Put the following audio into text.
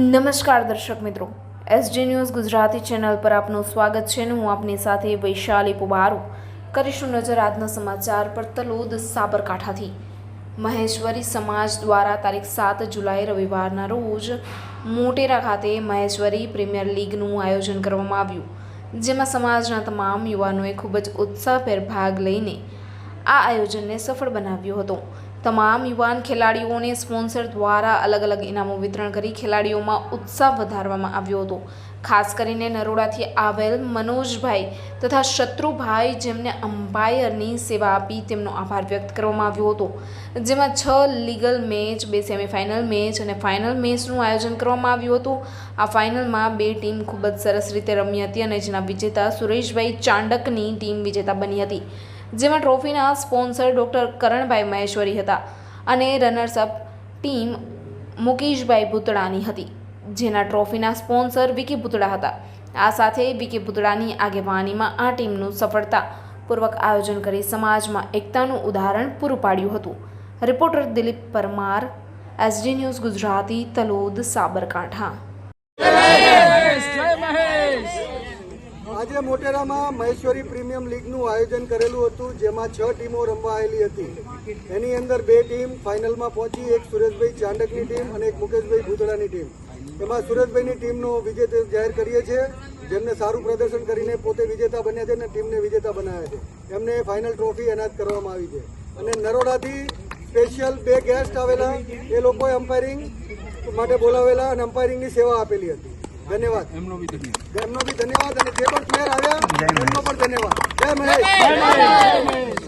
નમસ્કાર દર્શક મિત્રો. એસડી ન્યૂઝ ગુજરાતી ચેનલ પર આપનું સ્વાગત છે અને હું આપની સાથે વૈશાલી પુબારુ. કરીશું નજર આજના સમાચાર પર તલોદ સાબરકાંઠાથી. મહેશ્વરી સમાજ દ્વારા તારીખ સાત જુલાઈ રવિવારના રોજ મોટેરા ખાતે મહેશ્વરી પ્રીમિયર લીગનું આયોજન કરવામાં આવ્યું. જેમાં સમાજના તમામ યુવાનોએ ખૂબ જ ઉત્સાહભેર ભાગ લઈને આ આયોજનને સફળ બનાવ્યું હતું. તમામ યુવાન ખેલાડીઓને સ્પોન્સર દ્વારા અલગ અલગ ઇનામો વિતરણ કરી ખેલાડીઓમાં ઉત્સાહ વધારવામાં આવ્યો હતો. ખાસ કરીને નરોડાથી આવેલ મનોજભાઈ તથા શત્રુભાઈ જેમને અમ્પાયરની સેવા આપી તેમનો આભાર વ્યક્ત કરવામાં આવ્યો હતો. જેમાં છ લીગલ મેચ, બે સેમીફાઇનલ મેચ અને ફાઇનલ મેચનું આયોજન કરવામાં આવ્યું હતું. આ ફાઇનલમાં બે ટીમ ખૂબ જ સરસ રીતે રમી હતી અને જેના વિજેતા સુરેશભાઈ ચાંડકની ટીમ વિજેતા બની હતી. જેમાં ટ્રોફીના સ્પોન્સર ડૉક્ટર કરણભાઈ મહેશ્વરી હતા અને રનર્સઅપ ટીમ મુકેશભાઈ ભૂતળાની હતી, જેના ટ્રોફીના સ્પોન્સર વિકી ભૂતળા હતા. આ સાથે વિકી ભૂતળાની આગેવાનીમાં આ ટીમનું સફળતાપૂર્વક આયોજન કરી સમાજમાં એકતાનું ઉદાહરણ પૂરું પાડ્યું હતું. Reporter Dilip Parmar, SD news Gujarati, Talod, Sabarkantha. આજે મોટેરામાં મહેશ્વરી પ્રીમિયમ લીગનું આયોજન કરેલું હતું, જેમાં છ ટીમો રમવા આવેલી હતી. એની અંદર બે ટીમ ફાઇનલમાં પહોંચી, એક સુરેશભાઈ ચાંડકની ટીમ અને એક મુકેશભાઈ ભૂતળાની ટીમ. એમાં સુરેશભાઈની ટીમનો વિજેતા જાહેર કરીએ છીએ. જેમને સારું પ્રદર્શન કરીને પોતે વિજેતા બન્યા છે અને ટીમને વિજેતા બનાવ્યા છે. એમને ફાઇનલ ટ્રોફી એનાયત કરવામાં આવી છે. અને નરોડાથી સ્પેશિયલ બે ગેસ્ટ આવેલા, એ લોકોએ અમ્પાયરિંગ માટે બોલાવેલા અને અમ્પાયરિંગની સેવા આપેલી હતી. ધન્યવાદ. એમનો બી ધન્યવાદ. અને જે પણ પ્લેયર આવ્યા એમનો પણ ધન્યવાદ. જય મહેશ.